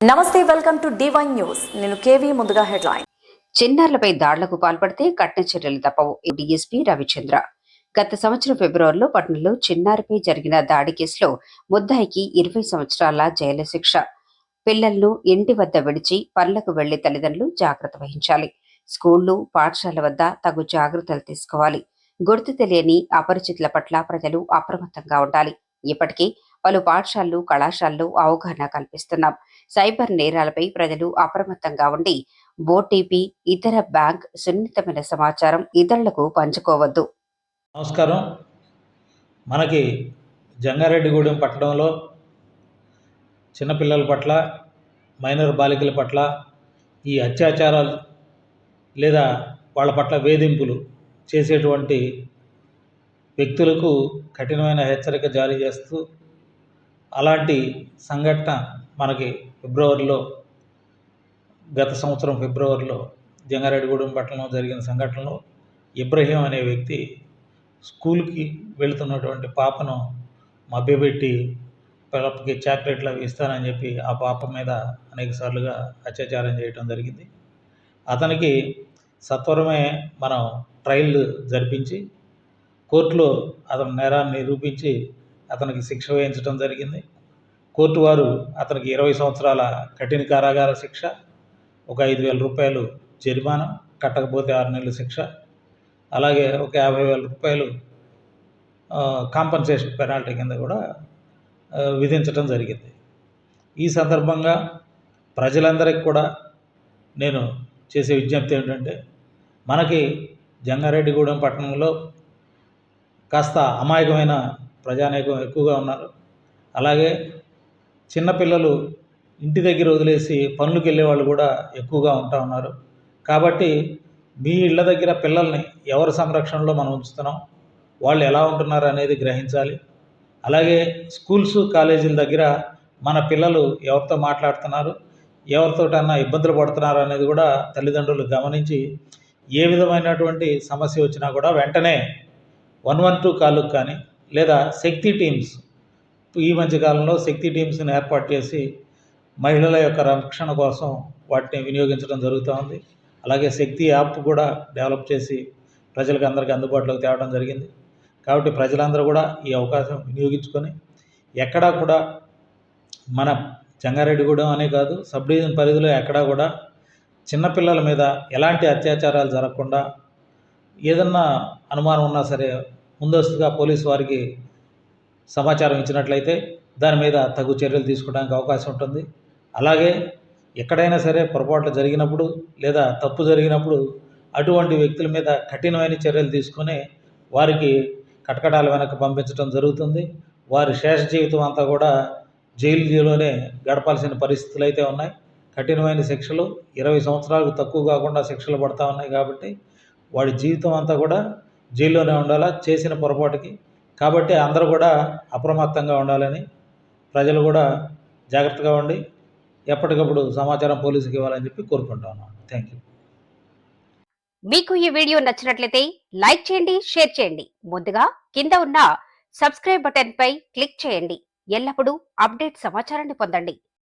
నమస్తే welcome to divine news నేను KV ముందుగా హెడ్లైన్. చిన్నారులపై దాడులకు పాల్పడితే కఠిన చర్యలు తప్పవు డీఎస్పీ రవిచంద్ర. గత సంవత్సరం ఫిబ్రవరిలో పట్టణంలో చిన్నారిపై జరిగిన దాడి కేసులో ముద్దాయికి ఇరవై సంవత్సరాల జైలు శిక్ష. పిల్లలను ఇంటి వద్ద విడిచి పనులకు వెళ్ళే తల్లిదండ్రులు జాగ్రత్త వహించాలి. స్కూళ్ళు పాఠశాల వద్ద తగు జాగ్రత్తలు తీసుకోవాలి. గుర్తు తెలియని అపరిచితుల పట్ల ప్రజలు అప్రమత్తంగా ఉండాలి. ఇప్పటికీ పలు పాఠశాలలు కళాశాలలు అవగాహన కల్పిస్తున్నాం. సైబర్ నేరాలపై ప్రజలు అప్రమత్తంగా ఉండి ఓటీపీ ఇతర బ్యాంక్ సున్నితమైన సమాచారం ఇతరులకు పంచుకోవద్దు. నమస్కారం. మనకి జంగారెడ్డిగూడెం పట్టణంలో చిన్నపిల్లల పట్ల మైనర్ బాలికల పట్ల ఈ అత్యాచారాలు లేదా వాళ్ళ పట్ల వేధింపులు చేసేటువంటి వ్యక్తులకు కఠినమైన హెచ్చరిక జారీ చేస్తూ అలాంటి సంఘటన మనకి ఫిబ్రవరిలో గత సంవత్సరం ఫిబ్రవరిలో జంగారెడ్డిగూడెం పట్టణంలో జరిగిన సంఘటనలో ఇబ్రహీం అనే వ్యక్తి స్కూల్కి వెళుతున్నటువంటి పాపను మభ్యపెట్టి పిల్లకి చాక్లెట్లు అవి ఇస్తానని చెప్పి ఆ పాప మీద అనేక సార్లుగా అత్యాచారం చేయటం జరిగింది. అతనికి సత్వరమే మనం ట్రయల్ జరిపించి కోర్టులో అతని నేరాన్ని నిరూపించి అతనికి శిక్ష వేయించడం జరిగింది. కోర్టు వారు అతనికి ఇరవై సంవత్సరాల కఠిన కారాగార శిక్ష ఒక ఐదు వేల రూపాయలు జరిమానా కట్టకపోతే ఆరు నెలల శిక్ష అలాగే ఒక యాభై వేల రూపాయలు కాంపన్సేషన్ పెనాల్టీ కింద కూడా విధించటం విధించడం జరిగింది. ఈ సందర్భంగా ప్రజలందరికీ కూడా నేను చేసే విజ్ఞప్తి ఏంటంటే మనకి జంగారెడ్డిగూడెం పట్టణంలో కాస్త అమాయకమైన ప్రజానేకం ఎక్కువగా ఉన్నారు. అలాగే చిన్నపిల్లలు ఇంటి దగ్గర వదిలేసి పనులకు వెళ్ళే వాళ్ళు కూడా ఎక్కువగా ఉంటా ఉన్నారు. కాబట్టి మీ ఇళ్ళ దగ్గర పిల్లల్ని ఎవరి సంరక్షణలో మనం ఉంచుతున్నాం? వాళ్ళు ఎలా ఉంటున్నారు అనేది గ్రహించాలి. అలాగే స్కూల్స్ కాలేజీల దగ్గర మన పిల్లలు ఎవరితో మాట్లాడుతున్నారు? ఎవరితోటన్నా ఇబ్బందులు పడుతున్నారు అనేది కూడా తల్లిదండ్రులు గమనించి ఏ విధమైనటువంటి సమస్య వచ్చినా కూడా వెంటనే వన్ వన్ టూ కాలుకు కానీ లేదా శక్తి టీమ్స్. ఈ మధ్యకాలంలో శక్తి టీమ్స్ని ఏర్పాటు చేసి మహిళల యొక్క రక్షణ కోసం వాటిని వినియోగించడం జరుగుతూ ఉంది. అలాగే శక్తి యాప్ కూడా డెవలప్ చేసి ప్రజలకు అందరికీ అందుబాటులోకి తేవడం జరిగింది. కాబట్టి ప్రజలందరూ కూడా ఈ అవకాశం వినియోగించుకొని ఎక్కడా కూడా మన జంగారెడ్డిగూడెం అనే కాదు సబ్ డివిజన్ పరిధిలో ఎక్కడా కూడా చిన్నపిల్లల మీద ఎలాంటి అత్యాచారాలు జరగకుండా ఏదన్నా అనుమానం ఉన్నా సరే ముందస్తుగా పోలీసు వారికి సమాచారం ఇచ్చినట్లయితే దాని మీద తగు చర్యలు తీసుకోవడానికి అవకాశం ఉంటుంది. అలాగే ఎక్కడైనా సరే పొరపాట్లు జరిగినప్పుడు లేదా తప్పు జరిగినప్పుడు అటువంటి వ్యక్తుల మీద కఠినమైన చర్యలు తీసుకొని వారికి కటకటాల వెనక పంపించడం జరుగుతుంది. వారి శేష జీవితం అంతా కూడా జైలులోనే గడపాల్సిన పరిస్థితులు అయితే ఉన్నాయి. కఠినమైన శిక్షలు ఇరవై సంవత్సరాలకు తక్కువ కాకుండా శిక్షలు పడతా ఉన్నాయి కాబట్టి వాడి జీవితం అంతా కూడా జైల్లోనే ఉండాలా? చేసిన పొరపాటుకి. కాబట్టి అందరూ కూడా అప్రమత్తంగా ఉండాలని ప్రజలు కూడా జాగ్రత్తగా ఉండి ఎప్పటికప్పుడు సమాచారం పోలీసుకి ఇవ్వాలని చెప్పి కోరుకుంటా ఉన్నాను థ్యాంక్ యూ మీకు ఈ వీడియో నచ్చినట్లయితే లైక్ చేయండి షేర్ చేయండి. ముందుగా కింద ఉన్న సబ్స్క్రైబ్ బటన్ పై క్లిక్ చేయండి. ఎల్లప్పుడూ అప్డేట్ సమాచారాన్ని పొందండి.